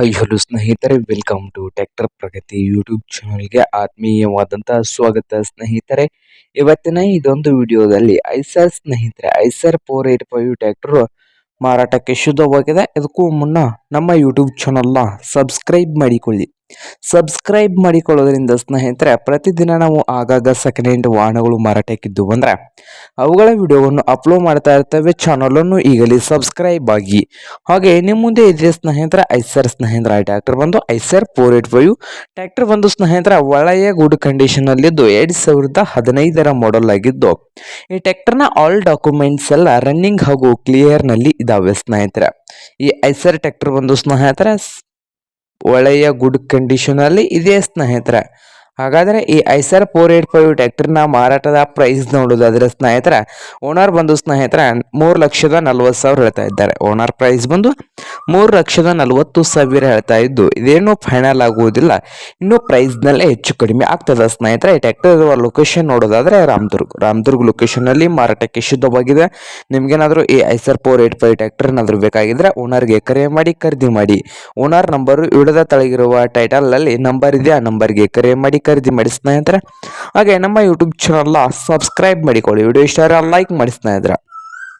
High hello ಸ್ನೇಹಿತರೆ welcome to tractor Pragati YouTube ಚಾನಲ್ಗೆ ಆತ್ಮೀಯವಾದಂತಹ ಸ್ವಾಗತ ಸ್ನೇಹಿತರೆ. ಇವತ್ತಿನ ಇದೊಂದು ವಿಡಿಯೋದಲ್ಲಿ ಐಸರ್ ಸ್ನೇಹಿತರೆ Eicher four eight five tractor ಮಾರಾಟಕ್ಕೆ ಶುದ್ಧವಾಗಿದೆ. ಇದಕ್ಕೂ ಮುನ್ನ ನಮ್ಮ ಯೂಟ್ಯೂಬ್ ಚಾನಲ್ನ ಸಬ್ಸ್ಕ್ರೈಬ್ ಮಾಡಿಕೊಳ್ಳಿ. ಸಬ್ಸ್ಕ್ರೈಬ್ ಮಾಡಿಕೊಳ್ಳೋದ್ರಿಂದ ಸ್ನೇಹಿತರೆ, ಪ್ರತಿದಿನ ನಾವು ಆಗಾಗ ಸೆಕೆಂಡ್ ಹ್ಯಾಂಡ್ ವಾಹನಗಳು ಮಾರಾಟಕ್ಕಿದ್ದು ಬಂದರೆ, ಅವುಗಳ ವಿಡಿಯೋವನ್ನು ಅಪ್ಲೋಡ್ ಮಾಡ್ತಾ ಇರ್ತೇವೆ. ಚಾನಲನ್ನು ಈಗಲೇ ಸಬ್ಸ್ಕ್ರೈಬ್ ಆಗಿ. ಹಾಗೆ ನಿಮ್ಮ ಮುಂದೆ ಇದೆ ಸ್ನೇಹಿತರ, ಐಸರ್ ಸ್ನೇಹಿತರ ಟ್ರ್ಯಾಕ್ಟರ್ ಬಂದು Eicher four eight five tractor ಬಂದು ಸ್ನೇಹಿತರ, ಒಳ್ಳೆಯ ಗುಡ್ ಕಂಡೀಷನ್ ಎರಡು ಸಾವಿರದ ಹದಿನೈದರ ಮಾಡೆಲ್ ಆಗಿದ್ದು, ಈ ಟ್ರ್ಯಾಕ್ಟರ್ನ ಆಲ್ ಡಾಕ್ಯುಮೆಂಟ್ಸ್ ಎಲ್ಲ ರನ್ನಿಂಗ್ ಹಾಗೂ ಕ್ಲಿಯರ್ನಲ್ಲಿ ಇದಾವೆ ಸ್ನೇಹಿತರೆ. ಈ ಐಸರ್ ಟ್ರ್ಯಾಕ್ಟರ್ ಬಂದು ಸ್ನೇಹಿತರ ಒಳ್ಳೆಯ ಗುಡ್ ಕಂಡೀಷನ್ ಅಲ್ಲಿ ಇದೆ ಸ್ನೇಹಿತರೆ. ಹಾಗಾದರೆ ಈ ಐಸರ್ ಫೋರ್ ಏಟ್ ಫೈವ್ ಟ್ರ್ಯಾಕ್ಟರ್ನ ಮಾರಾಟದ ಪ್ರೈಸ್ ನೋಡೋದಾದರೆ ಸ್ನೇಹಿತರ ಓನರ್ ಬಂದು ಸ್ನೇಹಿತರ ಮೂರು ಲಕ್ಷದ ನಲ್ವತ್ತು ಸಾವಿರ ಹೇಳ್ತಾ ಇದ್ದಾರೆ. ಓನರ್ ಪ್ರೈಸ್ ಬಂದು ಮೂರು ಲಕ್ಷದ ನಲವತ್ತು ಸಾವಿರ ಹೇಳ್ತಾ ಇದ್ದು, ಇದೇನು ಫೈನಲ್ ಆಗುವುದಿಲ್ಲ. ಇನ್ನು ಪ್ರೈಸ್ನಲ್ಲೇ ಹೆಚ್ಚು ಕಡಿಮೆ ಆಗ್ತದೆ. ಸ್ನೇಹಿತರೆ, ಈ ಟ್ಯಾಕ್ಟರ್ ಲೊಕೇಶನ್ ನೋಡೋದಾದರೆ ರಾಮದುರ್ಗ್. ರಾಮದುರ್ಗ್ ಲೊಕೇಶನ್ನಲ್ಲಿ ಮಾರಾಟಕ್ಕೆ ಶುದ್ಧವಾಗಿದೆ. ನಿಮಗೇನಾದರೂ ಈ Eicher four eight five tractor ಏನಾದರೂ ಬೇಕಾಗಿದ್ದರೆ ಓನರ್ಗೆ ಕರೆ ಮಾಡಿ, ಖರೀದಿ ಮಾಡಿ. ಓನರ್ ನಂಬರು ಇಡದ ತಳಗಿರುವ ಟೈಟಲ್ನಲ್ಲಿ ನಂಬರ್ ಇದೆ, ಆ ನಂಬರ್ಗೆ ಕರೆ ಮಾಡಿ ಖರೀದಿ ಮಾಡಿಸ್ತಾ ಸ್ನೇಹಿತರೆ. ಹಾಗೆ ನಮ್ಮ ಯೂಟ್ಯೂಬ್ ಚಾನಲ್ನ ಸಬ್ಸ್ಕ್ರೈಬ್ ಮಾಡಿಕೊಳ್ಳಿ. ವಿಡಿಯೋ ಇಷ್ಟ ಲೈಕ್ ಮಾಡಿಸ್ತಾ ಸ್ನೇಹಿತರೆ.